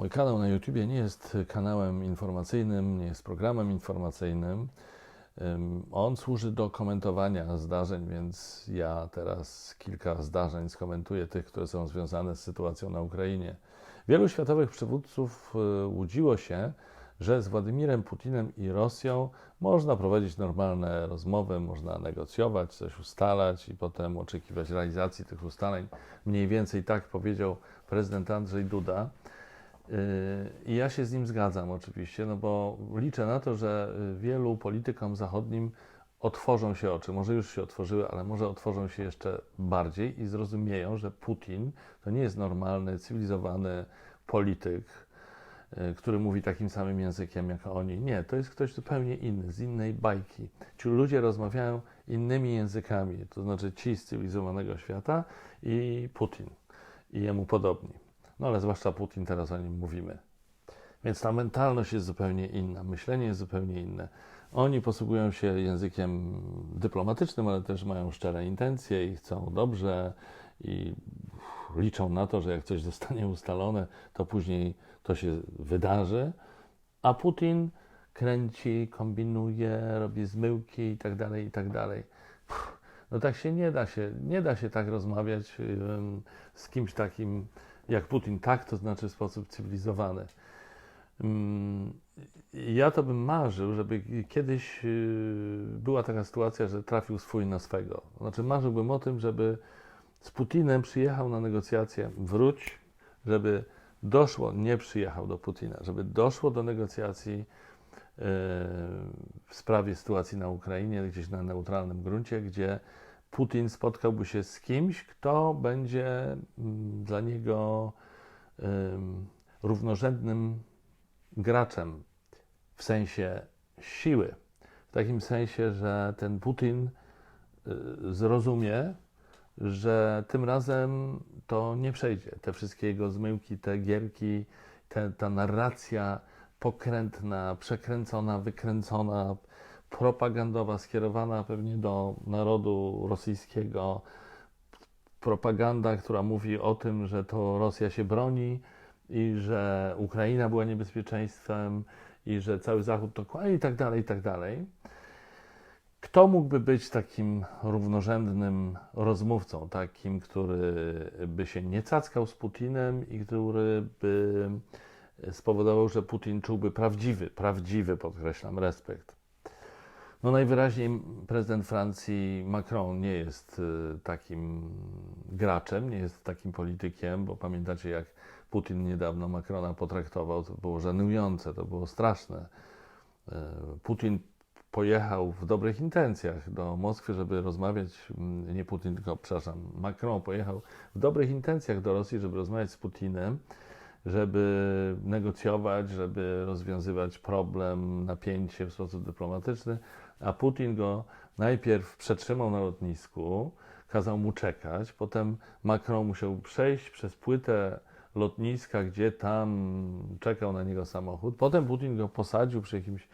Mój kanał na YouTubie nie jest kanałem informacyjnym, nie jest programem informacyjnym. Ym, On służy do komentowania zdarzeń, więc ja teraz kilka zdarzeń skomentuję, tych, które są związane z sytuacją na Ukrainie. Wielu światowych przywódców y, łudziło się, że z Władimirem Putinem i Rosją można prowadzić normalne rozmowy, można negocjować, coś ustalać i potem oczekiwać realizacji tych ustaleń. Mniej więcej tak powiedział prezydent Andrzej Duda. Yy, I ja się z nim zgadzam oczywiście, no bo liczę na to, że y, wielu politykom zachodnim otworzą się oczy. Może już się otworzyły, ale może otworzą się jeszcze bardziej i zrozumieją, że Putin to nie jest normalny, cywilizowany polityk, y, który mówi takim samym językiem jak oni. Nie, to jest ktoś zupełnie inny, z innej bajki. Ci ludzie rozmawiają innymi językami, to znaczy ci z cywilizowanego świata i Putin i jemu podobni. No ale zwłaszcza Putin, teraz o nim mówimy. Więc ta mentalność jest zupełnie inna, myślenie jest zupełnie inne. Oni posługują się językiem dyplomatycznym, ale też mają szczere intencje i chcą dobrze i liczą na to, że jak coś zostanie ustalone, to później to się wydarzy. A Putin kręci, kombinuje, robi zmyłki i tak dalej, i tak dalej. No tak się nie da się, nie da się tak rozmawiać z kimś takim jak Putin, tak, to znaczy w sposób cywilizowany. Ym, Ja to bym marzył, żeby kiedyś yy, była taka sytuacja, że trafił swój na swego. Znaczy marzyłbym o tym, żeby z Putinem przyjechał na negocjacje, wróć, żeby doszło, nie przyjechał do Putina, żeby doszło do negocjacji yy, w sprawie sytuacji na Ukrainie, gdzieś na neutralnym gruncie, gdzie Putin spotkałby się z kimś, kto będzie mm, dla niego ym, równorzędnym graczem w sensie siły. W takim sensie, że ten Putin y, zrozumie, że tym razem to nie przejdzie. Te wszystkie jego zmyłki, te gierki, te, ta narracja pokrętna, przekręcona, wykręcona, propagandowa, skierowana pewnie do narodu rosyjskiego. Propaganda, która mówi o tym, że to Rosja się broni i że Ukraina była niebezpieczeństwem i że cały Zachód to kłamie i tak dalej, i tak dalej. Kto mógłby być takim równorzędnym rozmówcą, takim, który by się nie cackał z Putinem i który by spowodował, że Putin czułby prawdziwy, prawdziwy, podkreślam, respekt. No najwyraźniej prezydent Francji Macron nie jest y, takim graczem, nie jest takim politykiem, bo pamiętacie jak Putin niedawno Macrona potraktował, to było żenujące, to było straszne. Y, Putin pojechał w dobrych intencjach do Moskwy, żeby rozmawiać, mm, nie Putin, tylko, przepraszam, Macron pojechał w dobrych intencjach do Rosji, żeby rozmawiać z Putinem, żeby negocjować, żeby rozwiązywać problem, napięcie w sposób dyplomatyczny, a Putin go najpierw przetrzymał na lotnisku, kazał mu czekać, potem Macron musiał przejść przez płytę lotniska, gdzie tam czekał na niego samochód, potem Putin go posadził przy jakimś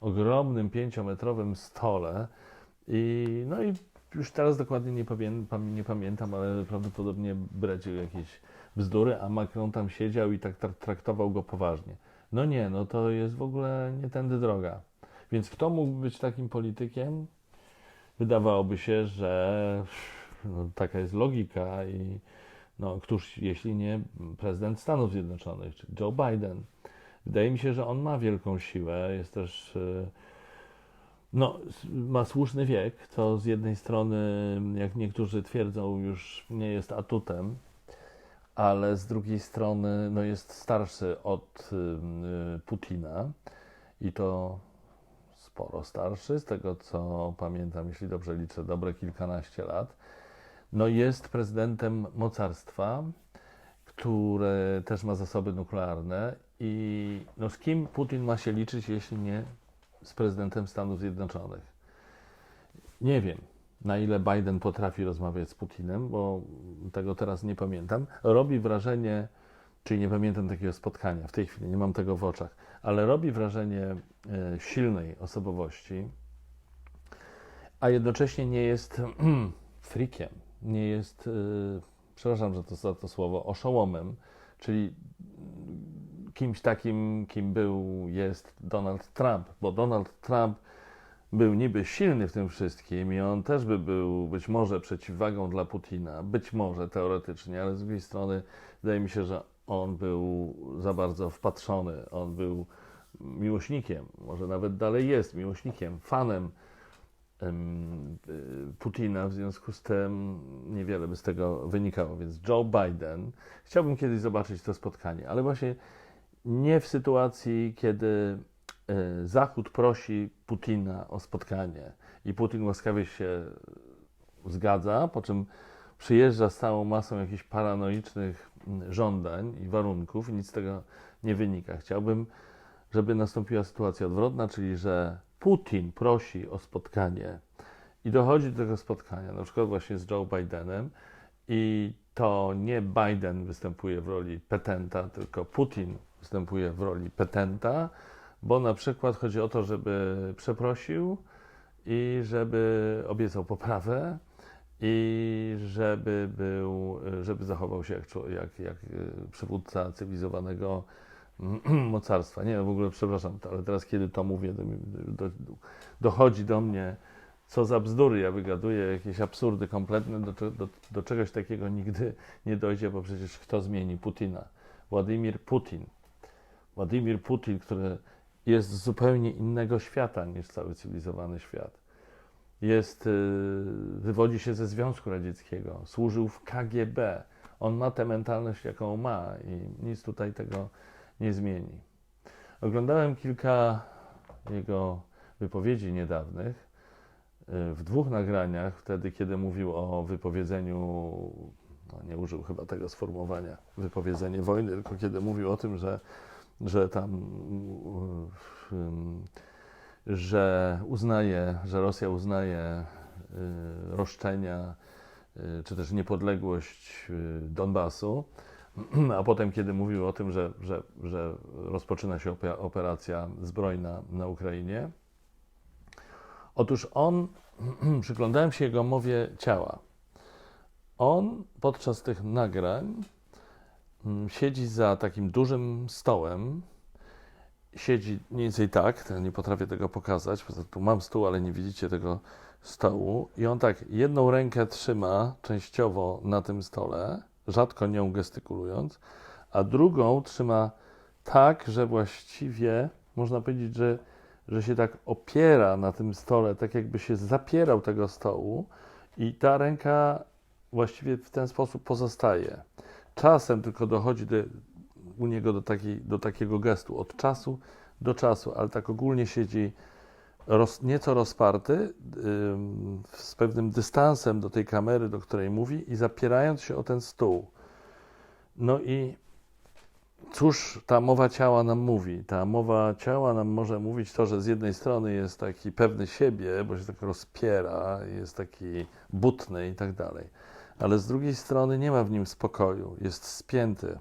ogromnym pięciometrowym stole i no i już teraz dokładnie nie, pamię- nie pamiętam, ale prawdopodobnie bredził jakieś bzdury, a Macron tam siedział i tak tra- traktował go poważnie. No nie, no to jest w ogóle nie tędy droga. Więc kto mógł być takim politykiem? Wydawałoby się, że no, taka jest logika i no, któż jeśli nie prezydent Stanów Zjednoczonych, czy Joe Biden. Wydaje mi się, że on ma wielką siłę, jest też y, no, ma słuszny wiek, co z jednej strony, jak niektórzy twierdzą, już nie jest atutem, ale z drugiej strony no, jest starszy od y, Putina i to sporo starszy, z tego co pamiętam, jeśli dobrze liczę, dobre kilkanaście lat. No jest prezydentem mocarstwa, które też ma zasoby nuklearne i no, z kim Putin ma się liczyć, jeśli nie z prezydentem Stanów Zjednoczonych? Nie wiem, na ile Biden potrafi rozmawiać z Putinem, bo tego teraz nie pamiętam. Robi wrażenie, czyli nie pamiętam takiego spotkania w tej chwili, nie mam tego w oczach, ale robi wrażenie e, silnej osobowości, a jednocześnie nie jest frikiem, nie jest, e, przepraszam, że to za to słowo, oszołomem, czyli kimś takim, kim był, jest Donald Trump, bo Donald Trump był niby silny w tym wszystkim i on też by był być może przeciwwagą dla Putina, być może teoretycznie, ale z drugiej strony wydaje mi się, że on był za bardzo wpatrzony, on był miłośnikiem, może nawet dalej jest miłośnikiem, fanem em, y, Putina, w związku z tym niewiele by z tego wynikało. Więc Joe Biden, chciałbym kiedyś zobaczyć to spotkanie, ale właśnie nie w sytuacji, kiedy Zachód prosi Putina o spotkanie i Putin łaskawie się zgadza, po czym przyjeżdża z całą masą jakichś paranoicznych mm, żądań i warunków i nic z tego nie wynika. Chciałbym, żeby nastąpiła sytuacja odwrotna, czyli że Putin prosi o spotkanie i dochodzi do tego spotkania, na przykład właśnie z Joe Bidenem i to nie Biden występuje w roli petenta, tylko Putin występuje w roli petenta, bo na przykład chodzi o to, żeby przeprosił i żeby obiecał poprawę i żeby był, żeby zachował się jak, jak, jak y, przywódca cywilizowanego mocarstwa. Nie, w ogóle przepraszam, ale teraz kiedy to mówię, do, do, dochodzi do mnie, co za bzdury ja wygaduję, jakieś absurdy kompletne, do, do, do czegoś takiego nigdy nie dojdzie, bo przecież kto zmieni Putina? Władimir Putin. Władimir Putin, który jest z zupełnie innego świata niż cały cywilizowany świat. Jest, y, wywodzi się ze Związku Radzieckiego, służył w KGB. On ma tę mentalność, jaką ma i nic tutaj tego nie zmieni. Oglądałem kilka jego wypowiedzi niedawnych y, w dwóch nagraniach, wtedy kiedy mówił o wypowiedzeniu, no nie użył chyba tego sformułowania, wypowiedzenie wojny, tylko kiedy mówił o tym, że, że tam y, y, że uznaje, że Rosja uznaje y, roszczenia y, czy też niepodległość y, Donbasu, a potem, kiedy mówił o tym, że, że, że rozpoczyna się ope- operacja zbrojna na Ukrainie, otóż on, przyglądałem się jego mowie ciała. On podczas tych nagrań siedzi za takim dużym stołem, siedzi mniej więcej tak, nie potrafię tego pokazać, tu mam stół, ale nie widzicie tego stołu i on tak jedną rękę trzyma częściowo na tym stole, rzadko nią gestykulując, a drugą trzyma tak, że właściwie można powiedzieć, że, że się tak opiera na tym stole, tak jakby się zapierał tego stołu i ta ręka właściwie w ten sposób pozostaje. Czasem tylko dochodzi do, u niego do, takiej, do takiego gestu od czasu do czasu, ale tak ogólnie siedzi roz, nieco rozparty, ym, z pewnym dystansem do tej kamery, do której mówi i zapierając się o ten stół. No i cóż ta mowa ciała nam mówi? Ta mowa ciała nam może mówić to, że z jednej strony jest taki pewny siebie, bo się tak rozpiera, jest taki butny i tak dalej, ale z drugiej strony nie ma w nim spokoju, jest spięty.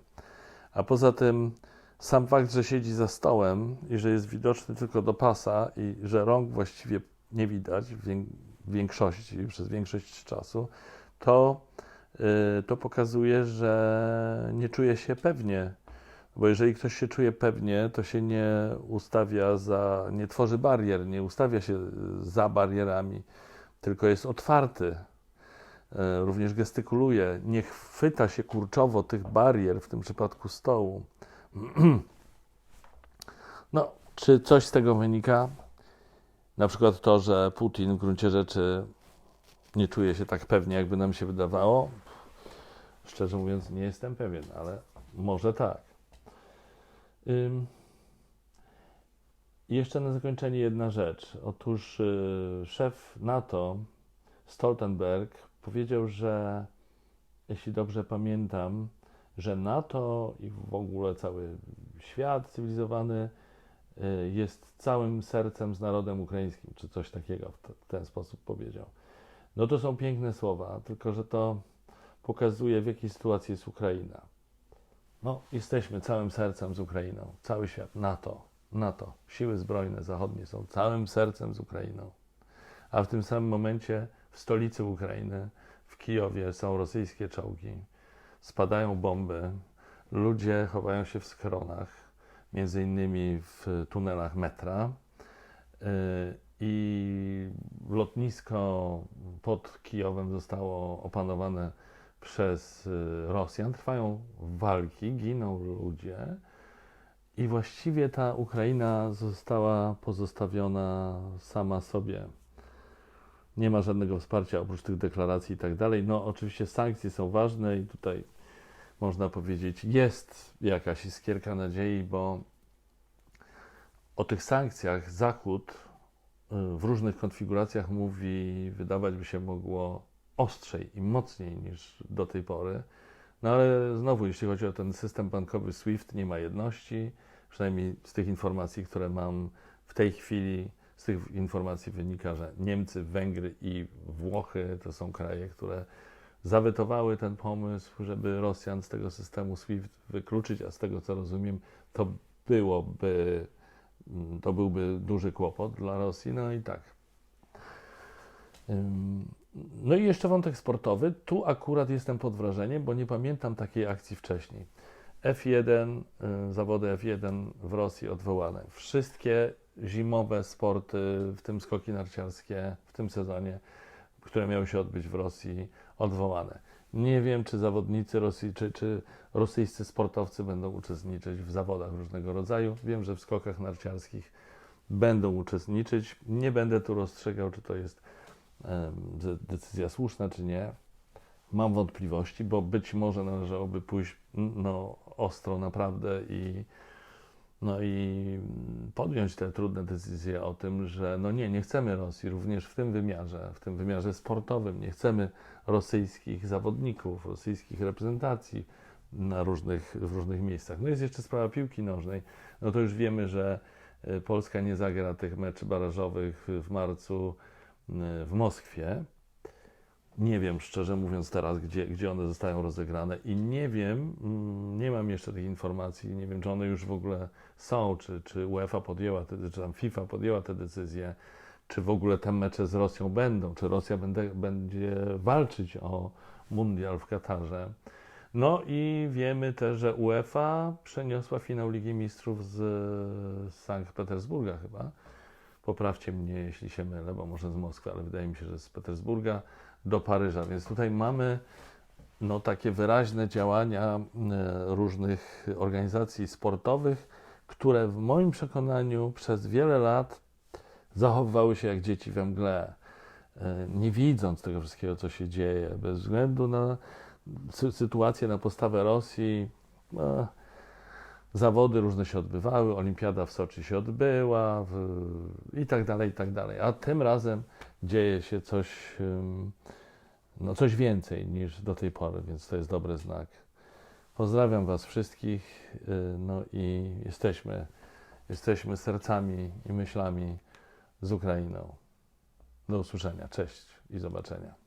A poza tym sam fakt, że siedzi za stołem i że jest widoczny tylko do pasa i że rąk właściwie nie widać w wię- w większości, przez większość czasu, to, yy, to pokazuje, że nie czuje się pewnie. Bo jeżeli ktoś się czuje pewnie, to się nie ustawia za, nie tworzy barier, nie ustawia się za barierami, tylko jest otwarty. E, Również gestykuluje, nie chwyta się kurczowo tych barier, w tym przypadku stołu. No, czy coś z tego wynika? Na przykład to, że Putin w gruncie rzeczy nie czuje się tak pewnie, jakby nam się wydawało. Szczerze mówiąc, nie jestem pewien, ale może tak. Ym. Jeszcze na zakończenie jedna rzecz. Otóż y, szef NATO Stoltenberg powiedział, że jeśli dobrze pamiętam, że NATO i w ogóle cały świat cywilizowany y, jest całym sercem z narodem ukraińskim, czy coś takiego w, ten sposób powiedział. No to są piękne słowa, tylko że to pokazuje, w jakiej sytuacji jest Ukraina. No, jesteśmy całym sercem z Ukrainą, cały świat, NATO, NATO, siły zbrojne zachodnie są całym sercem z Ukrainą. A w tym samym momencie w stolicy Ukrainy, w Kijowie, są rosyjskie czołgi, spadają bomby, ludzie chowają się w schronach, między innymi w tunelach metra. Y, I lotnisko pod Kijowem zostało opanowane przez y, Rosjan. Trwają walki, giną ludzie. I właściwie ta Ukraina została pozostawiona sama sobie. Nie ma żadnego wsparcia oprócz tych deklaracji i tak dalej. No, oczywiście sankcje są ważne i tutaj można powiedzieć, jest jakaś iskierka nadziei, bo o tych sankcjach Zachód y, w różnych konfiguracjach mówi, wydawać by się mogło ostrzej i mocniej niż do tej pory. No ale znowu, jeśli chodzi o ten system bankowy SWIFT, nie ma jedności. Przynajmniej z tych informacji, które mam w tej chwili, z tych informacji wynika, że Niemcy, Węgry i Włochy to są kraje, które zawetowały ten pomysł, żeby Rosjan z tego systemu SWIFT wykluczyć, a z tego co rozumiem, to byłoby, to byłby duży kłopot dla Rosji. No i tak. No i jeszcze wątek sportowy. Tu akurat jestem pod wrażeniem, bo nie pamiętam takiej akcji wcześniej. F1, y, zawody F1 w Rosji odwołane. Wszystkie zimowe sporty, w tym skoki narciarskie w tym sezonie, które miały się odbyć w Rosji, odwołane. Nie wiem, czy zawodnicy Rosji, czy, rosyjscy sportowcy będą uczestniczyć w zawodach różnego rodzaju. Wiem, że w skokach narciarskich będą uczestniczyć. Nie będę tu rozstrzegał, czy to jest decyzja słuszna, czy nie. Mam wątpliwości, bo być może należałoby pójść no, ostro naprawdę i, no i podjąć te trudne decyzje o tym, że no nie, nie chcemy Rosji również w tym wymiarze, w tym wymiarze sportowym. Nie chcemy rosyjskich zawodników, rosyjskich reprezentacji na różnych, w różnych miejscach. No jest jeszcze sprawa piłki nożnej. No to już wiemy, że y, Polska nie zagra tych meczy barażowych w marcu y, w Moskwie. Nie wiem, szczerze mówiąc, teraz, gdzie, gdzie one zostają rozegrane i nie wiem, mm, nie mam jeszcze tych informacji, nie wiem, czy one już w ogóle są, czy, czy UEFA podjęła, te, czy tam FIFA podjęła te decyzje, czy w ogóle te mecze z Rosją będą, czy Rosja będzie, będzie walczyć o mundial w Katarze. No i wiemy też, że UEFA przeniosła finał Ligi Mistrzów z, z Sankt Petersburga chyba. Poprawcie mnie, jeśli się mylę, bo może z Moskwy, ale wydaje mi się, że z Petersburga do Paryża. Więc tutaj mamy no, takie wyraźne działania e, różnych organizacji sportowych, które w moim przekonaniu przez wiele lat zachowywały się jak dzieci we mgle, e, nie widząc tego wszystkiego, co się dzieje, bez względu na sy- sytuację, na postawę Rosji. No, zawody różne się odbywały, olimpiada w Soczi się odbyła w, i tak dalej, i tak dalej. A tym razem dzieje się coś, no coś więcej niż do tej pory, więc to jest dobry znak. Pozdrawiam Was wszystkich, y, no i jesteśmy, jesteśmy sercami i myślami z Ukrainą. Do usłyszenia, cześć i zobaczenia.